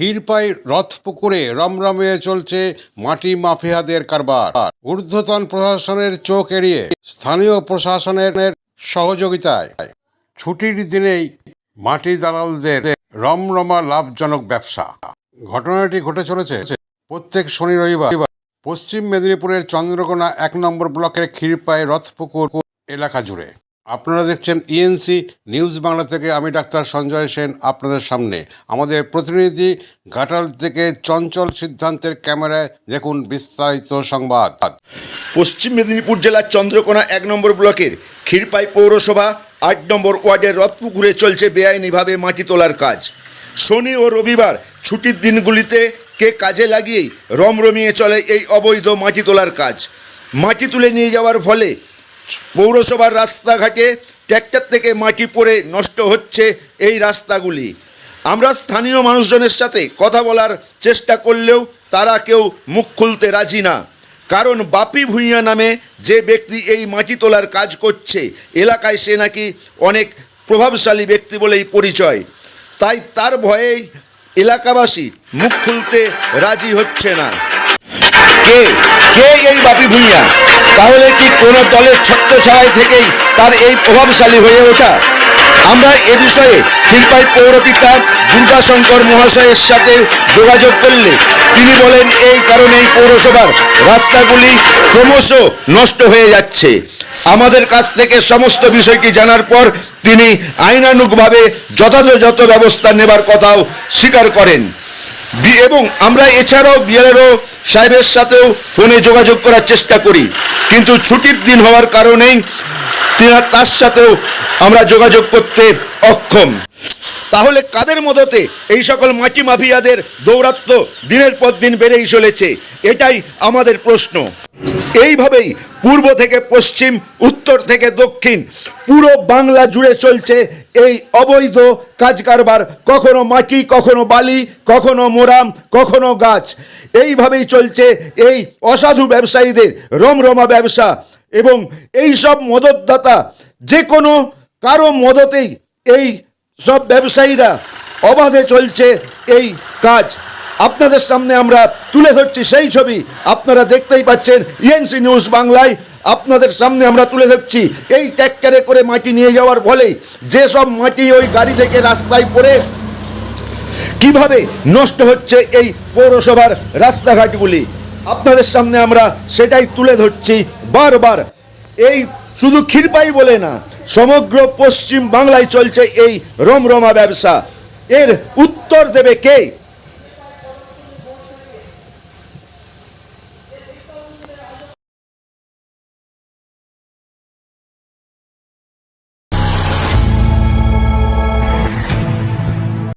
ক্ষীরপাই রথ পুকুরে রমরমিয়ে চলছে মাটি মাফিয়াদের কারবার। ঊর্ধ্বতন প্রশাসনের চোখ এড়িয়ে স্থানীয় প্রশাসনের সহযোগিতায়। ছুটির দিনেই মাটি দালালদের রমরমা লাভজনক ব্যবসা। ঘটনাটি ঘটে চলেছে প্রত্যেক শনি রবিবার। পশ্চিম মেদিনীপুরের চন্দ্রকোনা এক নম্বর ব্লকের ক্ষীরপাই রথপুকুর এলাকা জুড়ে। আপনারা দেখছেন ইএনসি নিউজ বাংলা থেকে আমি ডাক্তার সঞ্জয় সেন আপনাদের সামনে। আমাদের প্রতিনিধি ঘাটাল থেকে চঞ্চল সিদ্ধান্তের ক্যামেরায় দেখুন বিস্তারিত সংবাদ। পশ্চিম মেদিনীপুর জেলার চন্দ্রকোনা এক নম্বর ব্লকের ক্ষীরপাই পৌরসভা আট নম্বর ওয়ার্ডের রথপুকুরে চলছে বেআইনিভাবে মাটি তোলার কাজ। শনি ও রবিবার ছুটির দিনগুলিতে কে কাজে লাগিয়েই রমরমিয়ে চলে এই অবৈধ মাটি তোলার কাজ। মাটি তুলে নিয়ে যাওয়ার ফলে পৌরসভার রাস্তাঘাটে ট্র্যাক্টর থেকে মাটি পড়ে নষ্ট হচ্ছে এই রাস্তাগুলি। আমরা স্থানীয় মানুষজনের সাথে কথা বলার চেষ্টা করলেও তারা কেউ মুখ খুলতে রাজি না। কারণ বাপি ভূঁইয়া নামে যে ব্যক্তি এই মাটি তোলার কাজ করছে, এলাকায় সে নাকি অনেক প্রভাবশালী ব্যক্তি বলেই পরিচয়। তাই তার ভয়েই এলাকাবাসী মুখ খুলতে রাজি হচ্ছে না। কে? কে এই বাপি ভূঁইয়া। তাহলে কি কোনো দলের ছত্রছায় থেকেই তার এই প্রভাবশালী হয়ে ওঠা? আমরা এ বিষয়ে ক্ষীরপাই পৌরপিতা দুর্গাশঙ্কর মহাশয়ের সাথে যোগাযোগ করলে তিনি বলেন, এই কারণেই পৌরসভার রাস্তাগুলি ক্রমশ নষ্ট হয়ে যাচ্ছে। আমাদের কাছ থেকে সমস্ত বিষয়টি জানার পর তিনি আইনানুগভাবে যথাযথ ব্যবস্থা নেবার কথাও স্বীকার করেন। এবং আমরা এছাড়াও বিএলআরও সাহেবের সাথেও ফোনে যোগাযোগ করার চেষ্টা করি। কিন্তু ছুটির দিন হওয়ার কারণেই তার সাথেও আমরা যোগাযোগ করতে অক্ষম। তাহলে কাদের মদতে এই সকল মাটি মাফিয়াদের দৌরাত্ম দিনের পর দিন বেড়েই চলেছে? এটাই আমাদের প্রশ্ন। এইভাবেই পূর্ব থেকে পশ্চিম, উত্তর থেকে দক্ষিণ, পুরো বাংলা জুড়ে চলছে এই অবৈধ কাজ কারবার কখনো মাটি, কখনো বালি, কখনো মোরাম, কখনো গাছ। এইভাবেই চলছে এই অসাধু ব্যবসায়ীদের রমরমা ব্যবসা। এবং এই সব মদতদাতা যে কোনো কারও মদতেই এই সব ব্যবসায়ীরা অবাধে চলছে এই কাজ। আপনাদের সামনে আমরা তুলে ধরছি সেই ছবি। আপনারা দেখতেই পাচ্ছেন ইএনসি নিউজ বাংলায় আপনাদের সামনে আমরা তুলে ধরছি। এই ট্যাক্টরে করে মাটি নিয়ে যাওয়ার ফলে যেসব মাটি ওই গাড়ি থেকে রাস্তায় পড়ে কীভাবে নষ্ট হচ্ছে এই পৌরসভার রাস্তাঘাটগুলি? আপনাদের সামনে আমরা সেটাই তুলে ধরছি বারবার। এই শুধু ক্ষীরপাই বলে না, সমগ্র পশ্চিম বাংলায় চলছে এই রমরমা ব্যবসা। এর উত্তর দেবে কে?